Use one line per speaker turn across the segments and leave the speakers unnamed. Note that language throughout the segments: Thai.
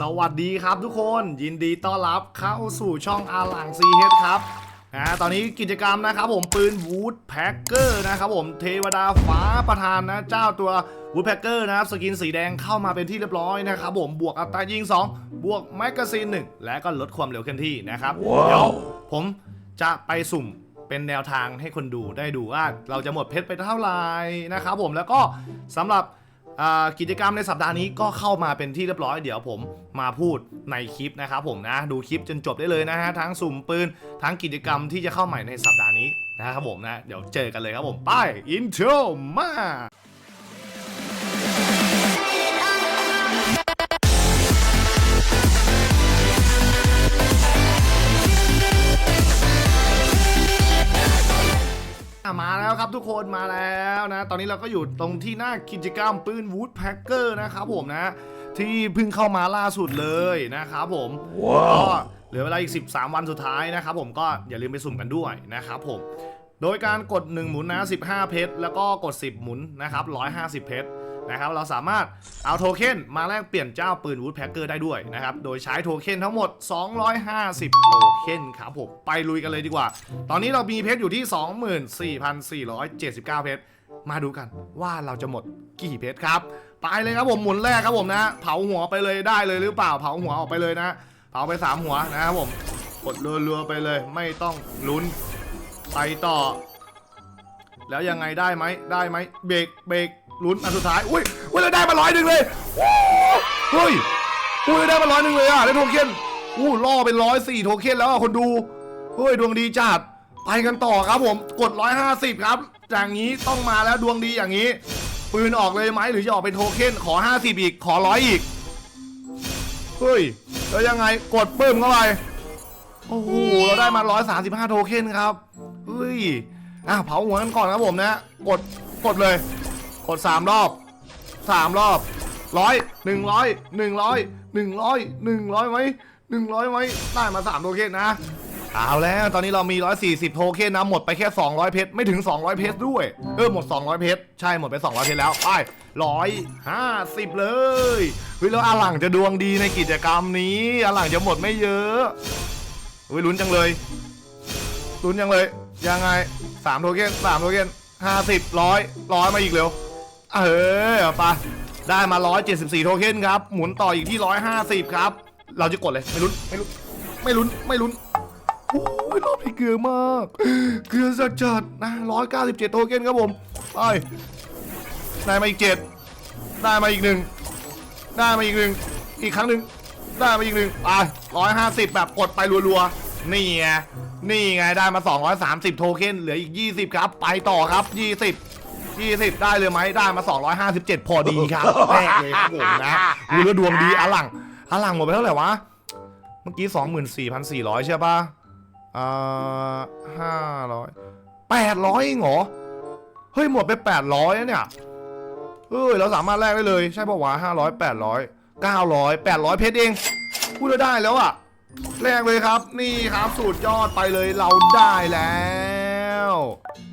สวัสดีครับทุกคนยินดีต้อนรับเข้าสู่ช่องอาหลังซีเฮดครับนะตอนนี้กิจกรรมนะครับผมปืนวูดแพ็กเกอร์นะครับผมเทวดาฟ้าประธานนะ เจ้าตัววูดแพ็กเกอร์นะครับสกินสีแดงเข้ามาเป็นที่เรียบร้อยนะครับผมบวกอัตรายิง 2 บวกแมกกาซีน 1 และก็ลดความเร็วเคลื่อนที่นะครับเดี๋ยวผมจะไปสุ่มเป็นแนวทางให้คนดูได้ดูว่าเราจะหมดเพชรไปเท่าไหร่นะครับผมแล้วก็สำหรับอ่า กิจกรรมในสัปดาห์นี้ก็เข้ามาเป็นที่เรียบร้อยเดี๋ยวผมมาพูดในคลิปนะครับผมนะดูคลิปจนจบได้เลยนะฮะทั้งสุ่มปืนทั้งกิจกรรมที่จะเข้าใหม่ในสัปดาห์นี้นะครับผมนะ เดี๋ยวเจอกันเลยครับผมไปอินโทรมา ครับทุกคนมาแล้วนะ ตอนนี้เราก็อยู่ตรงที่หน้ากิจกรรมปืนวูดแพ็กเกอร์นะครับผมนะ ที่เพิ่งเข้ามาล่าสุดเลยนะครับผมก็เหลือเวลาอีก 13 วันสุดท้ายนะครับผมก็อย่าลืมไปสุ่มกันด้วยนะครับผม โดยการกด 1 หมุนนะ 15 เพชร แล้วก็กด 10 หมุนนะครับ150 เพชร นะครับเราสามารถเอาโทเค็นมาแลกเปลี่ยนเจ้าปืนวูดแพ็กเกอร์ได้ด้วยนะครับโดยใช้โทเค็นทั้งหมด 250 โทเค็นครับผมไปลุยกันเลยดีกว่า ตอนนี้เรามีเพชรอยู่ที่ 24,479 เพชรมาดูกันว่าเราจะหมดกี่เพชรครับ ไปเลยครับผมหมุนแรกครับผมนะ เผาหัวไปเลยได้เลยหรือเปล่าเผาหัวออกไปเลยนะ เผาไป 3 หัวนะครับผมกดรัวๆไปเลยไม่ต้องลุ้นไปต่อ แล้วยังไงได้ไหมได้ไหมเบรกเบรก ลุ้นอันสุดท้าย อุ้ยอุ้ยเราได้มาร้อยหนึ่งเลยว้าวเฮ้ยอุ้ยได้มาร้อยหนึ่งเลยอะได้โทเค็นอู้ล่อเป็นร้อยสี่โทเค็นแล้วอะคนดู เฮ้ยดวงดีจัด ไปกันต่อครับผม กดร้อยห้าสิบครับ อย่างนี้ต้องมาแล้วดวงดีอย่างนี้ ปืนออกเลยไหมหรือจะออกเป็นโทเค็นขอห้าสิบอีก ขอร้อยอีก เฮ้ย แล้วยังไง กดปึ้มเข้าไป โอ้โห เราได้มา135โทเค็นครับ เฮ้ย อะเผาหัวกันก่อนครับผมนะ กด กดเลย กด3รอบ3รอบร้อยหนึ่งร้อยหนึ่งร้อยหนึ่งร้อยหนึ่งร้อยไหมหนึ่งร้อยไหมได้มา3โทเค็นนะเอาแล้วตอนนี้เรามี 140 โทเค็นนะหมดไปแค่ 200 เพชรไม่ถึง 200 เพชรด้วย เออหมด 200 เพชรใช่หมดไป 200 เพชรแล้วไป150 เลยเฮ้ยแล้วอาหลังจะดวงดีในกิจกรรมนี้อาหลังจะหมดไม่เยอะอุ้ยลุ้นจังเลยลุ้นจังเลยยังไงสามโทเค็นสามโทเค็นห้าสิบร้อยร้อยมาอีกเร็ว เออไปได้มาร้อยเจ็ดสิบสี่โทเค็นครับ หมุนต่ออีกที่ร้อยห้าสิบครับ เราจะกดเลย ไม่ลุ้น ไม่ลุ้น ไม่ลุ้น ไม่ลุ้น โอ้ยรอบนี้เกลือมาก เกลือสักจัดนะร้อยเก้าสิบเจ็ดโทเค็นครับผม ไป ได้มาอีกเจ็ดได้มาอีกหนึ่ง ได้มาอีกหนึ่ง อีกครั้งหนึ่ง ได้มาอีกหนึ่งไปร้อยห้าสิบแบบกดไปรัวๆ นี่ไง นี่ไง ได้มา 230 โทเค็น เหลืออีก 20 ครับ ไปต่อครับ 20 20 ได้เลยไหมได้มา 257 พอดีครับแรกเลยครับผมนะดูแล้วดวงดีอลังอลังหมดไปเท่าไหร่วะ เมื่อกี้ 24,400 ใช่ปะอ่า500 800เองเหรอ เฮ้ยหมดไป800แล้วเนี่ยเอ้ยเราสามารถแลกได้เลยใช่ปะวะ500 800 900 800เพชรเองพูดแล้วได้แล้วอะแลกเลยครับ นี่ครับสูตรยอดไปเลยเราได้แล้ว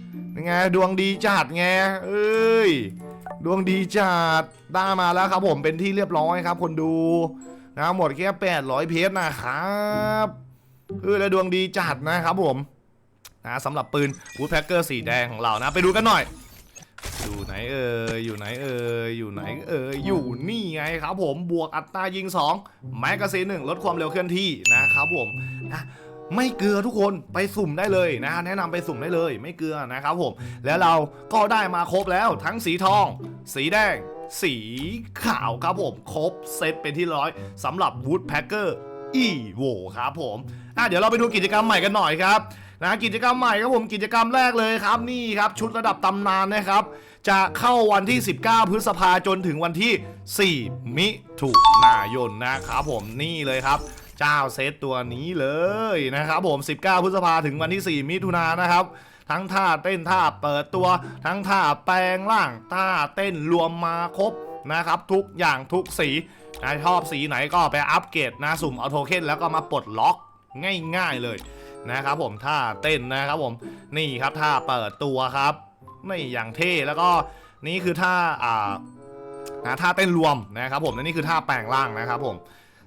ยัง ไงดวงดีจัดไงเอ้ย ดวงดีจัดได้มาแล้วครับผมเป็นที่เรียบร้อยครับ คนดูนะหมดแค่800เพชรนะครับเออแล้วดวงดีจัดนะครับผมนะสำหรับปืนวูดแพ็กเกอร์สีแดงของเรานะ ไปดูกันหน่อย อยู่ไหนเอ่ยอยู่ไหนเอ่ยอยู่ไหนเอ่ยอยู่นี่ไงครับผมบวกอัตรายิง 2 แมกกาซีนหนึ่งลดความเร็วเคลื่อนที่นะครับผมนะ ไม่เกลือทุกคนไปสุ่มได้เลยนะฮะแนะนำไปสุ่มได้เลย ไม่เกลือนะครับผม แล้วเราก็ได้มาครบแล้วทั้งสีทอง สีแดง สีขาวครับผม ครบเซตเป็นที่ร้อยสำหรับ Woodpecker e v o ครับผมอะเดี๋ยวเราไปดูกิจกรรมใหม่กันหน่อยครับนะกิจกรรมใหม่ครับผมกิจกรรมแรกเลยครับนี่ครับชุดระดับตำนานนะครับ จะเข้าวันที่ 19 พฤษภาจนถึงวันที่ 4 มิถุนายนนะครับผมนี่เลยครับ เจ้าเซตตัวนี้เลยนะครับผม 19 พฤษภาถึงวันที่ 4 มิถุนายนนะครับ ทั้งท่าเต้นท่าเปิดตัว ทั้งท่าแปลงร่างท่าเต้นรวมมาครบนะครับ ทุกอย่างทุกสีนะชอบสีไหนก็ไปอัปเกรดนะสุ่มเอาโทเค็นแล้วก็มาปลดล็อกง่ายๆเลยนะครับผมท่าเต้นนะครับผมนี่ครับท่าเปิดตัวครับนี่อย่างเท่แล้วก็นี่คือท่าอ่านะท่าเต้นรวมนะครับผมและนี่คือท่าแปลงร่างนะครับผม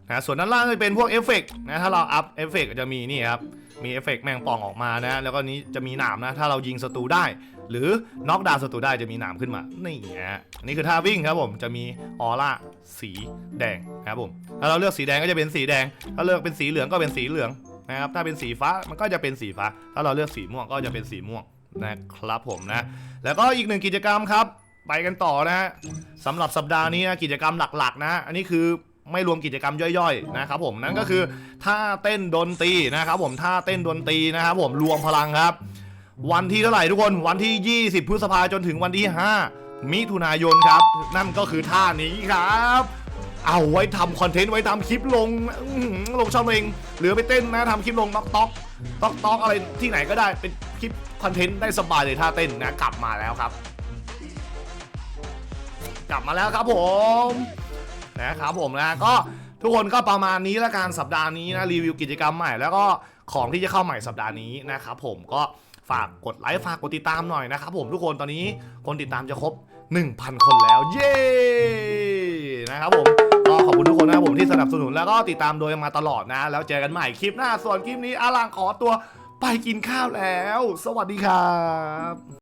นะส่วนด้านล่างก็จะเป็นพวกเอฟเฟกต์นะถ้าเราอัพเอฟเฟกต์จะมีนี่ครับมีเอฟเฟกต์แมงป่องออกมานะแล้วก็นี้จะมีหนามนะถ้าเรายิงศัตรูได้ หรือน็อกดาวศัตรูได้จะมีหนามขึ้นมานี่ฮะนนี่คือท่าวิ่งครับผมจะมีออร่าสีแดงนะครับผมถ้าเราเลือกสีแดงก็จะเป็นสีแดง ถ้าเลือกเป็นสีเหลืองก็เป็นสีเหลืองนะครับถ้าเป็นสีฟ้ามันก็จะเป็นสีฟ้า ถ้าเราเลือกสีม่วงก็จะเป็นสีม่วงนะครับผมนะ แล้วก็อีกหนึ่งกิจกรรมครับ ไปกันต่อนะฮะสำหรับสัปดาห์นี้นะกิจกรรมหลักๆ นะ อันนี้คือ ไม่รวมกิจกรรมย่อยๆนะครับผมนั่นก็คือท่าเต้นดนตรีนะครับผมท่าเต้นดนตรีนะครับผมรวมพลังครับ วันที่เท่าไหร่ทุกคนวันที่ 20 พฤษภาจนถึงวันที่ 5 มิถุนายนครับ นั่นก็คือท่านี้ครับเอาไว้ทำคอนเทนต์ไว้ทำคลิปลงลงช่องเองหรือไปเต้นนะทำคลิปลงต๊อกต๊อกต๊อกต๊อกอะไรที่ไหนก็ได้เป็นคลิปคอนเทนต์ได้สบายเลยท่าเต้นนะกลับมาแล้วครับ กลับมาแล้วครับผม นะครับผมนะก็ทุกคนก็ประมาณนี้ละกันสัปดาห์นี้นะรีวิวกิจกรรมใหม่แล้วก็ของที่จะเข้าใหม่สัปดาห์นี้นะครับผมก็ฝากกดไลค์ฝากกดติดตามหน่อยนะครับผมทุกคนตอนนี้คนติดตามจะครบ 1,000 คนแล้ว เย้นะครับผมก็ขอบคุณทุกคนนะครับผมที่สนับสนุนแล้วก็ติดตามโดยมาตลอดนะ แล้วเจอกันใหม่คลิปหน้าส่วนคลิปนี้อาลังขอตัวไปกินข้าวแล้ว สวัสดีครับ